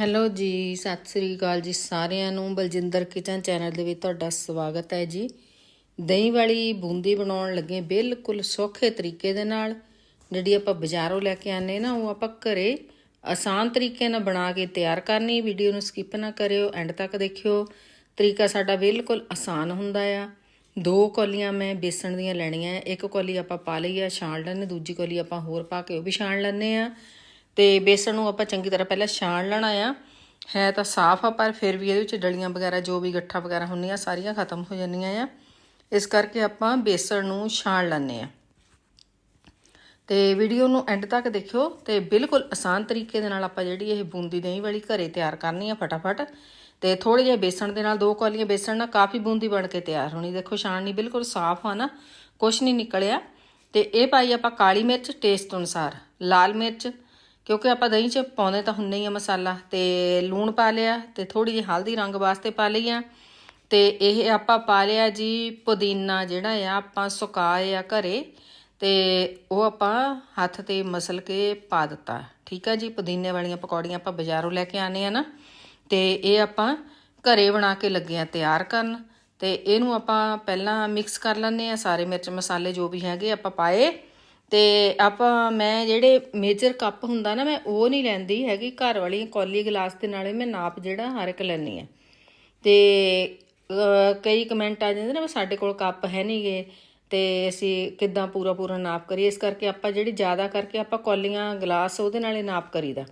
Hello ਜੀ, ਸਤਿ ਸ੍ਰੀ ਅਕਾਲ ਜੀ ਸਾਰਿਆਂ ਨੂੰ। ਬਲਜਿੰਦਰ ਕਿਚਨ ਚੈਨਲ ਦੇ ਵਿੱਚ ਤੁਹਾਡਾ ਸਵਾਗਤ ਹੈ ਜੀ। ਦਹੀਂ ਵਾਲੀ ਬੂੰਦੀ ਬਣਾਉਣ ਲੱਗੇ ਬਿਲਕੁਲ ਸੌਖੇ ਤਰੀਕੇ ਦੇ ਨਾਲ। ਜਿਹੜੀ ਆਪਾਂ ਬਾਜ਼ਾਰੋਂ ਲੈ ਕੇ ਆਨੇ ਨਾ, ਉਹ ਆਪਾਂ ਘਰੇ ਆਸਾਨ ਤਰੀਕੇ ਨਾਲ ਬਣਾ ਕੇ ਤਿਆਰ ਕਰਨੀ। ਵੀਡੀਓ ਨੂੰ ਸਕਿਪ ਨਾ ਕਰਿਓ, ਐਂਡ ਤੱਕ ਦੇਖਿਓ। ਤਰੀਕਾ ਸਾਡਾ ਬਿਲਕੁਲ ਆਸਾਨ ਹੁੰਦਾ ਆ। ਦੋ ਕੌਲੀਆਂ ਮੈਂ ਬੇਸਣ ਦੀਆਂ ਲੈਣੀਆਂ ਇੱਕ ਕੌਲੀ ਆਪਾਂ ਪਾ ਲਈ ਆ ਛਾਣ ਲੈਣੇ ਦੂਜੀ ਕੌਲੀ ਆਪਾਂ ਹੋਰ ਪਾ ਕੇ ਉਹ ਵੀ ਛਾਣ ਲੈਣੇ ਆ। ਤੇ ਬੇਸਣ ਨੂੰ ਆਪਾਂ ਚੰਗੀ ਤਰ੍ਹਾਂ ਪਹਿਲਾਂ ਛਾਣ ਲੈਣਾ ਆ। ਹੈ ਤਾਂ ਸਾਫ਼ ਆ, ਪਰ ਫਿਰ ਵੀ ਇਹਦੇ ਵਿੱਚ ਡਲੀਆਂ ਵਗੈਰਾ, ਜੋ ਵੀ ਗੱਠਾ ਵਗੈਰਾ ਹੁੰਦੀਆਂ, ਸਾਰੀਆਂ ਖਤਮ ਹੋ ਜਾਂਦੀਆਂ ਆ। ਇਸ ਕਰਕੇ ਆਪਾਂ ਬੇਸਣ ਨੂੰ ਛਾਣ ਲੈਣੇ ਆ। ਤੇ ਵੀਡੀਓ ਨੂੰ ਐਂਡ ਤੱਕ ਦੇਖਿਓ ਤੇ ਬਿਲਕੁਲ ਆਸਾਨ ਤਰੀਕੇ ਦੇ ਨਾਲ ਆਪਾਂ ਜਿਹੜੀ ਇਹ ਬੂੰਦੀ ਦਹੀਂ ਵਾਲੀ ਘਰੇ ਤਿਆਰ ਕਰਨੀ ਆ ਫਟਾਫਟ। ਤੇ ਥੋੜੇ ਜਿਹਾ ਬੇਸਣ ਦੇ ਨਾਲ ਦੋ ਕੌਲੀਆਂ ਬੇਸਣ ਨਾਲ ਕਾਫੀ ਬੂੰਦੀ ਬਣ ਕੇ ਤਿਆਰ ਹੋਣੀ। ਦੇਖੋ ਛਾਣਨੀ ਬਿਲਕੁਲ ਸਾਫ਼ ਆ ਨਾ, ਕੁਛ ਨਹੀਂ ਨਿਕਲਿਆ। ਤੇ ਇਹ ਪਾਈ ਆਪਾਂ ਕਾਲੀ ਮਿਰਚ ਟੇਸਟ ਅਨੁਸਾਰ, ਲਾਲ ਮਿਰਚ ਕਿਉਂਕਿ ਆਪਾਂ ਦਹੀਂ 'ਚ ਪਾਉਂਦੇ ਤਾਂ ਹੁੰਨੇ ਹੀ ਆ ਮਸਾਲਾ, ਤੇ ਲੂਣ ਪਾ ਲਿਆ, ਤੇ ਥੋੜੀ ਜਿਹੀ ਹਲਦੀ ਰੰਗ ਵਾਸਤੇ ਪਾ ਲਈ ਆ। ਤੇ ਇਹ ਆਪਾਂ ਪਾ ਲਿਆ ਜੀ ਪੁਦੀਨਾ ਜਿਹੜਾ ਆ, ਆਪਾਂ ਸੁਕਾਏ ਆ ਘਰੇ, ਤੇ ਉਹ ਆਪਾਂ ਹੱਥ ਤੇ ਮਸਲ ਕੇ ਪਾ ਦਿੱਤਾ। ਠੀਕ ਆ ਜੀ, ਪੁਦੀਨੇ ਵਾਲੀਆਂ ਪਕੌੜੀਆਂ ਆਪਾਂ ਬਾਜ਼ਾਰੋਂ ਲੈ ਕੇ ਆਨੇ ਆ ਨਾ। ਤੇ ਇਹ ਆਪਾਂ ਘਰੇ ਬਣਾ ਕੇ ਲੱਗੇ ਆ ਤਿਆਰ ਕਰਨ। ਤੇ ਇਹਨੂੰ ਆਪਾਂ ਪਹਿਲਾਂ ਮਿਕਸ ਕਰ ਲੈਂਦੇ ਆ, ਸਾਰੇ ਮਿਰਚ ਮਸਾਲੇ ਜੋ ਵੀ ਹੈਗੇ ਆਪਾਂ ਪਾਏ। ਤੇ ਆਪਾਂ, ਮੈਂ ਜਿਹੜੇ ਮੇਜਰ ਕੱਪ ਹੁੰਦਾ ਨਾ, ਮੈਂ ਉਹ ਨਹੀਂ ਲੈਂਦੀ ਹੈਗੀ। ਘਰ ਵਾਲੀ ਕੌਲੀ ਗਲਾਸ ਦੇ ਨਾਲੇ ਮੈਂ ਨਾਪ ਜਿਹੜਾ, ਹਰ ਇੱਕ ਲੈਣੀ ਆ ਤੇ ਕਈ ਕਮੈਂਟ ਆ ਜਾਂਦੇ ਨੇ ਸਾਡੇ ਕੋਲ ਕੱਪ ਹੈ ਨਹੀਂਗੇ ਤੇ ਅਸੀਂ ਕਿੱਦਾਂ ਪੂਰਾ ਪੂਰਾ ਨਾਪ ਕਰੀਏ? ਇਸ ਕਰਕੇ ਆਪਾਂ ਜਿਹੜੀ ਜ਼ਿਆਦਾ ਕਰਕੇ ਆਪਾਂ ਕੌਲੀਆਂ ਗਲਾਸ, ਉਹਦੇ ਨਾਲੇ ਨਾਪ ਕਰੀਦਾ।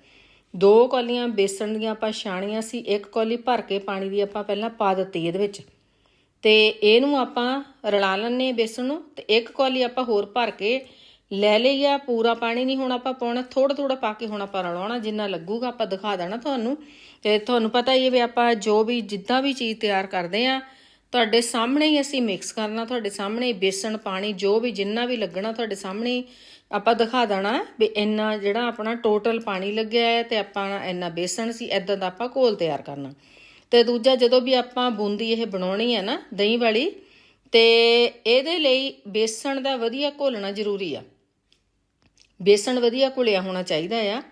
ਦੋ ਕੌਲੀਆਂ ਬੇਸਣ ਦੀਆਂ ਆਪਾਂ ਛਾਣੀਆਂ ਸੀ, ਇੱਕ ਕੌਲੀ ਭਰ ਕੇ ਪਾਣੀ ਦੀ ਆਪਾਂ ਪਹਿਲਾਂ ਪਾ ਦਿੱਤੀ ਇਹਦੇ ਵਿੱਚ। ਤੇ ਇਹਨੂੰ ਆਪਾਂ ਰਲਾ ਲੈਣੇ ਬੇਸਣ ਨੂੰ, ਤੇ ਇੱਕ ਕੌਲੀ ਆਪਾਂ ਹੋਰ ਭਰ ਕੇ ਲੈ ਲਈ ਆ, ਪੂਰਾ ਪਾਣੀ ਨਹੀਂ ਹੁਣ ਆਪਾਂ ਪਾਉਣਾ ਥੋੜਾ ਥੋੜਾ ਪਾ ਕੇ ਹੁਣ ਆਪਾਂ ਰਲਾਉਣਾ, ਜਿੰਨਾ ਲੱਗੂਗਾ ਆਪਾਂ ਦਿਖਾ ਦੇਣਾ ਤੁਹਾਨੂੰ। ਤੇ ਤੁਹਾਨੂੰ ਪਤਾ ਹੀ ਹੈ ਵੀ ਆਪਾਂ ਜੋ ਵੀ, ਜਿੱਦਾਂ ਵੀ ਚੀਜ਼ ਤਿਆਰ ਕਰਦੇ ਆ, ਤੁਹਾਡੇ ਸਾਹਮਣੇ ਹੀ ਅਸੀਂ ਮਿਕਸ ਕਰਨਾ, ਤੁਹਾਡੇ ਸਾਹਮਣੇ ਬੇਸਣ ਪਾਣੀ, ਜੋ ਵੀ ਜਿੰਨਾ ਵੀ ਲੱਗਣਾ ਤੁਹਾਡੇ ਸਾਹਮਣੇ ਹੀ ਆਪਾਂ ਦਿਖਾ ਦੇਣਾ ਵੀ ਇੰਨਾ ਜਿਹੜਾ ਆਪਣਾ ਟੋਟਲ ਪਾਣੀ ਲੱਗਿਆ ਹੈ ਤੇ ਆਪਾਂ ਇੰਨਾ ਬੇਸਣ ਸੀ ਇਦਾਂ ਦਾ ਆਪਾਂ ਘੋਲ ਤਿਆਰ ਕਰਨਾ। ਤੇ ਦੂਜਾ ਜਦੋਂ ਵੀ ਆਪਾਂ ਬੂੰਦੀ ਇਹ ਬਣਾਉਣੀ ਹੈ ਨਾ, ਦਹੀਂ ਵਾਲੀ, ਤੇ ਇਹਦੇ ਲਈ ਬੇਸਣ ਦਾ ਵਧੀਆ ਘੋਲਣਾ ਜ਼ਰੂਰੀ ਆ। ਬੇਸਣ ਵਧੀਆ ਘੁਲਿਆ ਹੋਣਾ ਚਾਹੀਦਾ ਆ।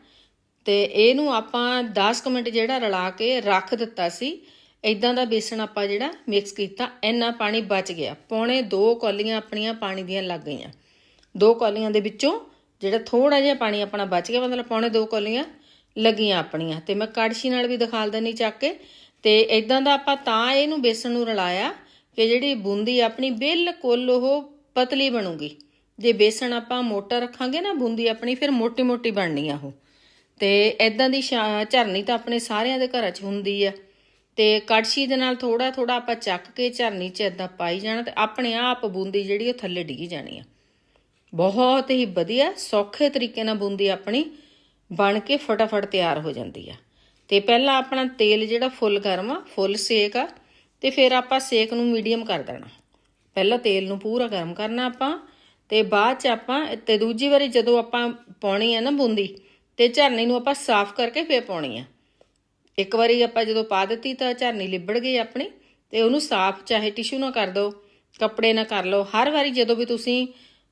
ਤੇ ਇਹਨੂੰ ਆਪਾਂ 10 ਕੁ ਮਿੰਟ ਜਿਹੜਾ ਰਲਾ ਕੇ ਰੱਖ ਦਿੱਤਾ ਸੀ ਇਦਾਂ ਦਾ ਬੇਸਣ ਆਪਾਂ ਜਿਹੜਾ ਮਿਕਸ ਕੀਤਾ, ਇੰਨਾ ਪਾਣੀ ਬਚ ਗਿਆ। ਪੌਣੇ 2 ਕੌਲੀਆਂ ਆਪਣੀਆਂ ਪਾਣੀ ਦੀਆਂ ਲੱਗ ਗਈਆਂ। ਦੋ ਕੌਲੀਆਂ ਦੇ ਵਿੱਚੋਂ ਜਿਹੜਾ ਥੋੜਾ ਜਿਹਾ ਪਾਣੀ ਆਪਣਾ ਬਚ ਗਿਆ, ਮਤਲਬ ਪੌਣੇ 2 ਕੌਲੀਆਂ ਲੱਗੀਆਂ ਆਪਣੀਆਂ। ਤੇ ਮੈਂ ਕੜਛੀ ਨਾਲ ਵੀ ਦਿਖਾਲ ਦਿੰਨੀ ਚੱਕ ਕੇ। ਤੇ ਇਦਾਂ ਦਾ ਆਪਾਂ ਤਾਂ ਇਹਨੂੰ ਬੇਸਣ ਨੂੰ ਰਲਾਇਆ ਕਿ ਜਿਹੜੀ ਬੂੰਦੀ ਆਪਣੀ ਬਿਲਕੁਲ ਉਹ ਪਤਲੀ ਬਣੂਗੀ। ਜੇ ਬੇਸਣ ਆਪਾਂ ਮੋਟਾ ਰੱਖਾਂਗੇ ਨਾ, ਬੂੰਦੀ ਆਪਣੀ ਫਿਰ ਮੋਟੀ ਮੋਟੀ ਬਣਨੀ ਆ ਉਹ। ਤੇ ਇਦਾਂ ਦੀ ਛਾ- ਝਰਨੀ ਤਾਂ ਆਪਣੇ ਸਾਰਿਆਂ ਦੇ ਘਰਾਂ 'ਚ ਹੁੰਦੀ ਆ। ਤੇ ਕੜਛੀ ਦੇ ਨਾਲ ਥੋੜਾ ਥੋੜਾ ਆਪਾਂ ਚੱਕ ਕੇ ਝਰਨੀ 'ਚ ਇਦਾਂ ਪਾਈ ਜਾਣਾ ਤੇ ਆਪਣੇ ਆਪ ਬੂੰਦੀ ਜਿਹੜੀ ਉਹ ਥੱਲੇ ਡਿੱਗੀ ਜਾਣੀ ਆ। ਬਹੁਤ ਹੀ ਵਧੀਆ, ਸੌਖੇ ਤਰੀਕੇ ਨਾਲ ਬੂੰਦੀ ਆਪਣੀ ਬਣ ਕੇ ਫਟਾਫਟ ਤਿਆਰ ਹੋ ਜਾਂਦੀ ਆ। ਤੇ ਪਹਿਲਾਂ ਆਪਣਾ ਤੇਲ ਜਿਹੜਾ ਫੁੱਲ ਗਰਮ ਆ, ਫੁੱਲ ਸੇਕ ਆ, ਤੇ ਫਿਰ ਆਪਾਂ ਸੇਕ ਨੂੰ ਮੀਡੀਅਮ ਕਰ ਦੇਣਾ। ਪਹਿਲਾਂ ਤੇਲ ਨੂੰ ਪੂਰਾ ਗਰਮ ਕਰਨਾ ਆਪਾਂ ਤੇ ਬਾਅਦ ਚ ਆਪਾਂ, ਤੇ ਦੂਜੀ ਵਾਰੀ ਜਦੋਂ ਆਪਾਂ ਪਾਉਣੀ ਆ ਨਾ ਬੂੰਦੀ, ਤੇ ਝਰਨੀ ਨੂੰ ਆਪਾਂ ਸਾਫ਼ ਕਰਕੇ ਫੇਰ ਪਾਉਣੀ ਆ। ਇੱਕ ਵਾਰੀ ਆਪਾਂ ਜਦੋਂ ਪਾ ਦਿੱਤੀ ਤਾਂ ਝਰਨੀ ਲਿਬੜ ਗਈ ਆਪਣੀ, ਤੇ ਉਹਨੂੰ ਸਾਫ਼ ਚਾਹੇ ਟਿਸ਼ੂ ਨਾਲ ਕਰ ਦਿਓ, ਕੱਪੜੇ ਨਾਲ ਕਰ ਲਓ। ਹਰ ਵਾਰੀ ਜਦੋਂ ਵੀ ਤੁਸੀਂ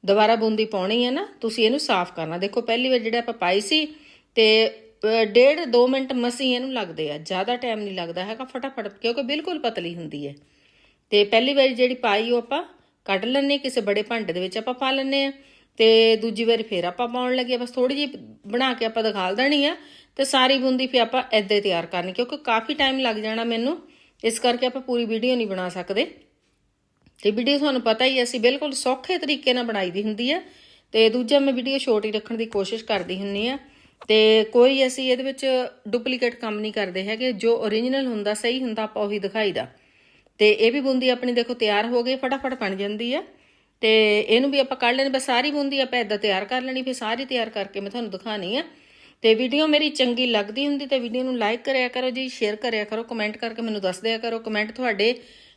ਦੁਬਾਰਾ ਬੂੰਦੀ ਪਾਉਣੀ ਹੈ ਨਾ, ਤੁਸੀਂ ਇਹਨੂੰ ਸਾਫ਼ ਕਰਨਾ। ਦੇਖੋ, ਪਹਿਲੀ ਵਾਰ ਜਿਹੜਾ ਆਪਾਂ ਪਾਈ ਸੀ, ਤੇ ਡੇਢ 2 ਮਿੰਟ ਮਸੀ ਇਹਨੂੰ ਲੱਗਦੇ ਆ। ਜ਼ਿਆਦਾ ਟਾਈਮ ਨਹੀਂ ਲੱਗਦਾ ਹੈਗਾ, ਫਟਾਫਟ, ਕਿਉਂਕਿ ਬਿਲਕੁਲ ਪਤਲੀ ਹੁੰਦੀ ਹੈ। ਤੇ ਪਹਿਲੀ ਵਾਰੀ ਜਿਹੜੀ ਪਾਈ ਉਹ ਆਪਾਂ ਕੱਢ ਲੈਣੇ ਕਿਸੇ ਬੜੇ ਭਾਂਡੇ ਦੇ ਵਿੱਚ ਆਪਾਂ ਪਾ ਲੈਣੇ ਆ ਤੇ ਦੂਜੀ ਵਾਰੀ ਫੇਰ ਆਪਾਂ ਪਾਉਣ ਲੱਗੇ ਬਸ ਥੋੜੀ ਜਿਹੀ ਬਣਾ ਕੇ ਆਪਾਂ ਦਿਖਾਲ ਦੇਣੀ ਆ ਤੇ ਸਾਰੀ ਬੂੰਦੀ ਫੇ ਆਪਾਂ ਏਦਾਂ ਹੀ ਤਿਆਰ ਕਰਨੀ ਕਿਉਂਕਿ ਕਾਫੀ ਟਾਈਮ ਲੱਗ ਜਾਣਾ ਮੈਨੂੰ ਇਸ ਕਰਕੇ ਆਪਾਂ ਪੂਰੀ ਵੀਡੀਓ ਨਹੀਂ ਬਣਾ ਸਕਦੇ। ਤੇ ਵੀਡੀਓ ਤੁਹਾਨੂੰ ਪਤਾ ਹੀ ਹੈ, ਅਸੀਂ ਬਿਲਕੁਲ ਸੌਖੇ ਤਰੀਕੇ ਨਾਲ ਬਣਾਈ ਦੀ ਹੁੰਦੀ ਹੈ ਤੇ ਦੂਜਾ ਮੈਂ ਵੀਡੀਓ ਛੋਟੀ ਰੱਖਣ ਦੀ ਕੋਸ਼ਿਸ਼ ਕਰਦੀ ਹੁੰਨੀ ਆ। ਤੇ ਕੋਈ ਅਸੀਂ ਇਹਦੇ ਵਿੱਚ ਡੁਪਲੀਕੇਟ ਕੰਮ ਨਹੀਂ ਕਰਦੇ ਹੈਗੇ ਜੋ ਓਰੀਜਨਲ ਹੁੰਦਾ ਸਹੀ ਹੁੰਦਾ ਆਪਾਂ ਉਹੀ ਦਿਖਾਈਦਾ। ਤੇ ਇਹ ਵੀ ਬੂੰਦੀ ਆਪਣੀ ਦੇਖੋ ਤਿਆਰ ਹੋ ਗਈ, ਫਟਾਫਟ ਬਣ ਜਾਂਦੀ ਆ। ਤੇ ਇਹਨੂੰ ਵੀ ਆਪਾਂ ਕੱਢ ਲੈਣੀ, ਬਸ ਸਾਰੀ ਬੂੰਦੀ ਆਪਾਂ ਇਦਾਂ ਤਿਆਰ ਕਰ ਲੈਣੀ, ਫਿਰ ਸਾਰੀ ਤਿਆਰ ਕਰਕੇ ਮੈਂ ਤੁਹਾਨੂੰ ਦਿਖਾਣੀ ਆ। ਤੇ ਵੀਡੀਓ ਮੇਰੀ ਚੰਗੀ ਲੱਗਦੀ ਹੁੰਦੀ ਤੇ ਵੀਡੀਓ ਨੂੰ ਲਾਈਕ ਕਰਿਆ ਕਰੋ ਜੀ, ਸ਼ੇਅਰ ਕਰਿਆ ਕਰੋ, ਕਮੈਂਟ ਕਰਕੇ ਮੈਨੂੰ ਦੱਸ ਦਿਆ ਕਰੋ। ਕਮੈਂਟ ਤੁਹਾਡੇ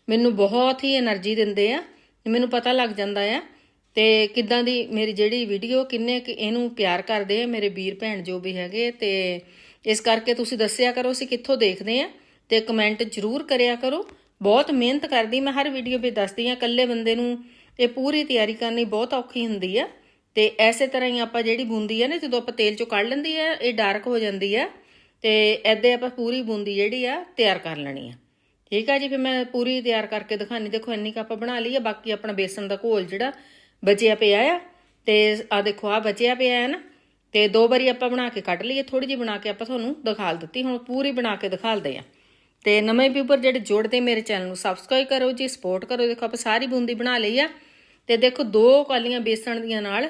ਮੈਨੂੰ ਬਹੁਤ ਹੀ એનર્ਜੀ ਦਿੰਦੇ ਆ, ਮੈਨੂੰ ਪਤਾ ਲੱਗ ਜਾਂਦਾ ਆ। ਤੇ ਕਿੱਦਾਂ ਦੀ ਮੇਰੀ ਜਿਹੜੀ ਵੀਡੀਓ, ਕਿੰਨੇ ਇਹਨੂੰ ਪਿਆਰ ਕਰਦੇ ਆ ਮੇਰੇ ਵੀਰ ਭੈਣ ਜੋ ਵੀ ਹੈਗੇ ਤੇ ਇਸ ਕਰਕੇ ਤੁਸੀਂ ਦੱਸਿਆ ਕਰੋ, ਅਸੀਂ ਕਿੱਥੋਂ ਦੇਖਦੇ ਆ। ਤੇ ਕਮੈਂਟ ਜ਼ਰੂਰ ਕਰਿਆ ਕਰੋ। ਬਹੁਤ ਮਿਹਨਤ ਕਰਦੀ, ਮੈਂ ਹਰ ਵੀਡੀਓ 'ਤੇ ਦੱਸਦੀ ਆ ਇਕੱਲੇ ਬੰਦੇ ਨੂੰ ਇਹ ਪੂਰੀ ਤਿਆਰੀ ਕਰਨੀ ਬਹੁਤ ਔਖੀ ਹੁੰਦੀ ਆ। ਤੇ ਐਸੇ ਤਰ੍ਹਾਂ ਹੀ ਆਪਾਂ ਜਿਹੜੀ ਬੂੰਦੀ ਆ ਨਾ, ਜਦੋਂ ਆਪਾਂ ਤੇਲ ਚੋਂ ਕੱਢ ਲੈਂਦੀ ਆ, ਇਹ ਡਾਰਕ ਹੋ ਜਾਂਦੀ ਆ। ਤੇ ਐਦੇ ਆਪਾਂ ਪੂਰੀ ਬੂੰਦੀ ਜਿਹੜੀ ਆ, ਤਿਆਰ ਕਰ ਲੈਣੀ ਆ। ਠੀਕ ਆ ਜੀ, ਫਿਰ ਮੈਂ ਪੂਰੀ ਤਿਆਰ ਕਰਕੇ ਦਿਖਾਣੀ ਦੇਖੋ ਇੰਨੀ ਕੁ ਆਪਾਂ ਬਣਾ ਲਈ ਆ, ਬਾਕੀ ਆਪਣਾ ਬੇਸਣ ਦਾ ਘੋਲ ਜਿਹੜਾ ਬਚਿਆ ਪਿਆ ਆ। ਤੇ ਆ ਦੇਖੋ ਆ ਬਚਿਆ ਪਿਆ ਹੈ ਨਾ। ਤੇ ਦੋ ਵਾਰੀ ਆਪਾਂ ਬਣਾ ਕੇ ਕੱਢ ਲਈਏ ਥੋੜੀ ਜਿਹੀ ਬਣਾ ਕੇ ਆਪਾਂ ਤੁਹਾਨੂੰ ਦਿਖਾਲ ਦਿੱਤੀ, ਹੁਣ ਪੂਰੀ ਬਣਾ ਕੇ ਦਿਖਾਲਦੇ ਆ। ਤੇ ਨਵੇਂ ਵੀਵਰ ਜਿਹੜੇ ਜੁੜਦੇ ਮੇਰੇ ਚੈਨਲ ਨੂੰ ਸਬਸਕ੍ਰਾਈਬ ਕਰੋ, ਜੀ ਸਪੋਰਟ ਕਰੋ ਦੇਖੋ ਆਪਾਂ ਸਾਰੀ ਬੂੰਦੀ ਬਣਾ ਲਈ ਆ। ਤੇ ਦੇਖੋ ਦੋ ਕਾਲੀਆਂ ਬੇਸਣ ਦੀਆਂ ਨਾਲ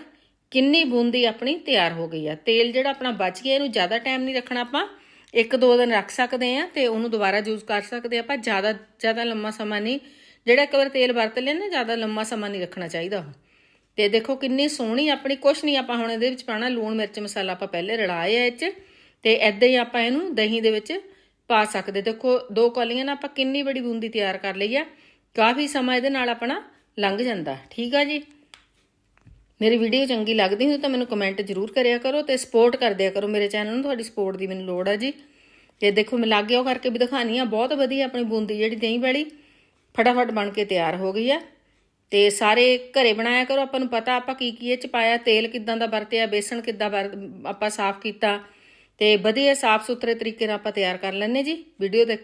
ਕਿੰਨੀ ਬੂੰਦੀ ਆਪਣੀ ਤਿਆਰ ਹੋ ਗਈ ਆ। ਤੇਲ ਜਿਹੜਾ ਆਪਣਾ ਬਚ ਗਿਆ, ਇਹਨੂੰ ਜ਼ਿਆਦਾ ਟਾਈਮ ਨਹੀਂ ਰੱਖਣਾ ਆਪਾਂ। ਇੱਕ ਦੋ ਦਿਨ ਰੱਖ ਸਕਦੇ ਆ ਤੇ ਉਹਨੂੰ ਦੁਬਾਰਾ ਯੂਜ਼ ਕਰ ਸਕਦੇ ਆ ਆਪਾਂ। ਜ਼ਿਆਦਾ ਜ਼ਿਆਦਾ ਲੰਮਾ ਸਮਾਂ ਨਹੀਂ, ਜਿਹੜਾ ਇੱਕ ਵਾਰ ਤੇਲ ਵਰਤ ਲਿਆ ਨਾ, ਜ਼ਿਆਦਾ ਲੰਮਾ ਸਮਾਂ ਨਹੀਂ ਰੱਖਣਾ ਚਾਹੀਦਾ ਉਹ। ਤੇ ਦੇਖੋ ਕਿੰਨੀ ਸੋਹਣੀ ਆਪਣੀ, ਕੁਛ ਨਹੀਂ ਆਪਾਂ ਹੁਣ ਇਹਦੇ ਵਿੱਚ ਪਾਣਾ ਲੂਣ ਮਿਰਚ ਮਸਾਲਾ ਆਪਾਂ ਪਹਿਲੇ ਰਲਾਏ ਆ ਇਹ ਚ। ਤੇ ਐਦਾਂ ਹੀ ਆਪਾਂ ਇਹਨੂੰ ਦਹੀਂ ਦੇ ਵਿੱਚ ਪਾ ਸਕਦੇ। ਦੇਖੋ, ਦੋ ਕੌਲੀਆਂ ਨਾਲ ਆਪਾਂ ਕਿੰਨੀ ਬੜੀ ਬੂੰਦੀ ਤਿਆਰ ਕਰ ਲਈ ਆ, ਕਾਫੀ ਸਮਾਂ ਇਹਦੇ ਨਾਲ ਆਪਣਾ ਲੰਘ ਜਾਂਦਾ। ਠੀਕ ਆ ਜੀ? ਮੇਰੀ ਵੀਡੀਓ ਚੰਗੀ ਲੱਗਦੀ ਹੋਵੇ ਤਾਂ ਮੈਨੂੰ ਕਮੈਂਟ ਜ਼ਰੂਰ ਕਰਿਆ ਕਰੋ ਤੇ ਸਪੋਰਟ ਕਰ ਦਿਆ ਕਰੋ। ਮੇਰੇ ਚੈਨਲ ਨੂੰ ਤੁਹਾਡੀ ਸਪੋਰਟ ਦੀ ਮੈਨੂੰ ਲੋੜ ਆ ਜੀ। ਤੇ ਦੇਖੋ, ਮੈਂ ਲਾਗੇ ਉਹ ਕਰਕੇ ਵੀ ਦਿਖਾਣੀ ਆ, ਬਹੁਤ ਵਧੀਆ ਆਪਣੀ ਬੂੰਦੀ ਜਿਹੜੀ ਦਹੀਂ ਵਾਲੀ ਫਟਾਫਟ ਬਣ ਕੇ ਤਿਆਰ ਹੋ ਗਈ ਆ। ਤੇ ਸਾਰੇ ਘਰੇ ਬਣਾਇਆ ਕਰੋ, ਆਪਾਂ ਨੂੰ ਪਤਾ ਆਪਾਂ ਕੀ ਕੀ ਇਹ ਚ ਪਾਇਆ, ਤੇਲ ਕਿਦਾਂ ਦਾ ਵਰਤਿਆ, ਬੇਸਣ ਕਿੱਦਾਂ ਵਰ- ਆਪਾਂ ਸਾਫ਼ ਕੀਤਾ ਤੇ ਵਧੀਆ ਸਾਫ਼ ਸੁਥਰੇ ਤਰੀਕੇ ਨਾਲ ਆਪਾਂ ਤਿਆਰ ਕਰ ਲੈਣੇ ਜੀ। ਵੀਡੀਓ ਦੇਖ